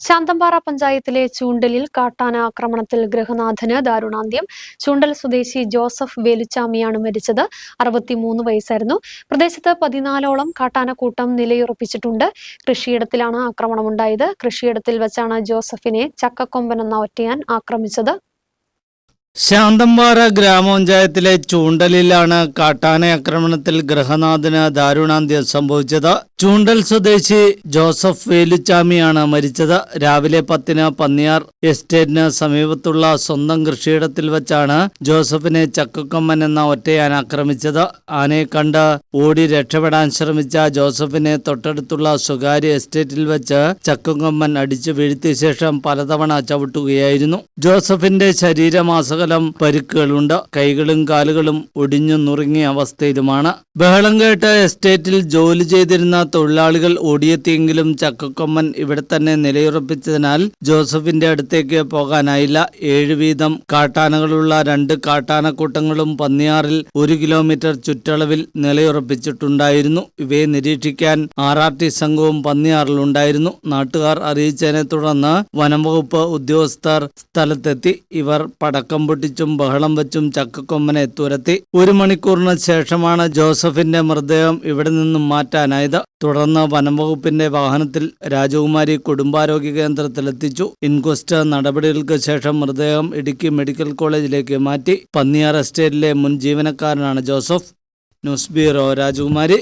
ശാന്തമ്പാറ പഞ്ചായത്തിലെ ചൂണ്ടലിൽ കാട്ടാന ആക്രമണത്തിൽ ഗൃഹനാഥന് ദാരുണാന്ത്യം. ചൂണ്ടൽ സ്വദേശി ജോസഫ് വേലുച്ചാമിയാണ് മരിച്ചത്. അറുപത്തിമൂന്ന് വയസ്സായിരുന്നു. പ്രദേശത്ത് പതിനാലോളം കാട്ടാനക്കൂട്ടം നിലയുറപ്പിച്ചിട്ടുണ്ട്. കൃഷിയിടത്തിലാണ് ആക്രമണമുണ്ടായത്. കൃഷിയിടത്തിൽ വെച്ചാണ് ജോസഫിനെ ചക്കക്കൊമ്പൻ എന്ന ഒറ്റയാൻ ആക്രമിച്ചത്. ശാന്തമ്പാറ ഗ്രാമപഞ്ചായത്തിലെ ചൂണ്ടലിലാണ് കാട്ടാന ആക്രമണത്തിൽ ഗൃഹനാഥന് ദാരുണാന്ത്യം സംഭവിച്ചത്. ചൂണ്ടൽ സ്വദേശി ജോസഫ് വേലുച്ചാമിയാണ് മരിച്ചത്. രാവിലെ പത്തിന് പന്നിയാർ എസ്റ്റേറ്റിന് സമീപത്തുള്ള സ്വന്തം കൃഷിയിടത്തിൽ വെച്ചാണ് ജോസഫിനെ ചക്കക്കൊമ്മൻ എന്ന ഒറ്റയാൻ ആക്രമിച്ചത്. ആനയെ കണ്ട് ഓടി രക്ഷപ്പെടാൻ ശ്രമിച്ച ജോസഫിനെ തൊട്ടടുത്തുള്ള സ്വകാര്യ എസ്റ്റേറ്റിൽ വെച്ച് ചക്കക്കൊമ്മൻ അടിച്ചു വീഴ്ത്തിയ ശേഷം പലതവണ ചവിട്ടുകയായിരുന്നു. ജോസഫിന്റെ ശരീരമാസകലം പരുക്കുകളുണ്ട്. കൈകളും കാലുകളും ഒടിഞ്ഞു നുറുങ്ങിയ അവസ്ഥയിലുമാണ്. ബഹളം കേട്ട് എസ്റ്റേറ്റിൽ ജോലി ചെയ്തിരുന്ന തൊഴിലാളികൾ ഓടിയെത്തിയെങ്കിലും ചക്കക്കൊമ്മൻ ഇവിടെ തന്നെ നിലയുറപ്പിച്ചതിനാൽ ജോസഫിന്റെ അടുത്തേക്ക് പോകാനായില്ല. ഏഴ് വീതം കാട്ടാനകളുള്ള രണ്ട് കാട്ടാനക്കൂട്ടങ്ങളും പന്നിയാറിൽ ഒരു കിലോമീറ്റർ ചുറ്റളവിൽ നിലയുറപ്പിച്ചിട്ടുണ്ടായിരുന്നു. ഇവയെ നിരീക്ഷിക്കാൻ ആർ ആർ ടി സംഘവും പന്നിയാറിലുണ്ടായിരുന്നു നാട്ടുകാർ അറിയിച്ചതിനെ തുടർന്ന് വനംവകുപ്പ് ഉദ്യോഗസ്ഥർ സ്ഥലത്തെത്തി. ഇവർ പടക്കം പൊട്ടിച്ചും ബഹളം വെച്ചും ചക്കക്കൊമ്മനെ തുരത്തി. ഒരു മണിക്കൂറിന് ശേഷമാണ് ജോസഫിന്റെ മൃതദേഹം ഇവിടെ നിന്നും മാറ്റാനായത്. തുടർന്ന് വനംവകുപ്പിന്റെ വാഹനത്തിൽ രാജകുമാരി കുടുംബാരോഗ്യ കേന്ദ്രത്തിലെത്തിച്ചു. ഇൻക്വസ്റ്റ് നടപടികൾക്ക് ശേഷം മൃതദേഹം ഇടുക്കി മെഡിക്കൽ കോളേജിലേക്ക് മാറ്റി. പന്നിയാർ എസ്റ്റേറ്റിലെ മുൻ ജീവനക്കാരനാണ് ജോസഫ്. ന്യൂസ് ബ്യൂറോ രാജകുമാരി.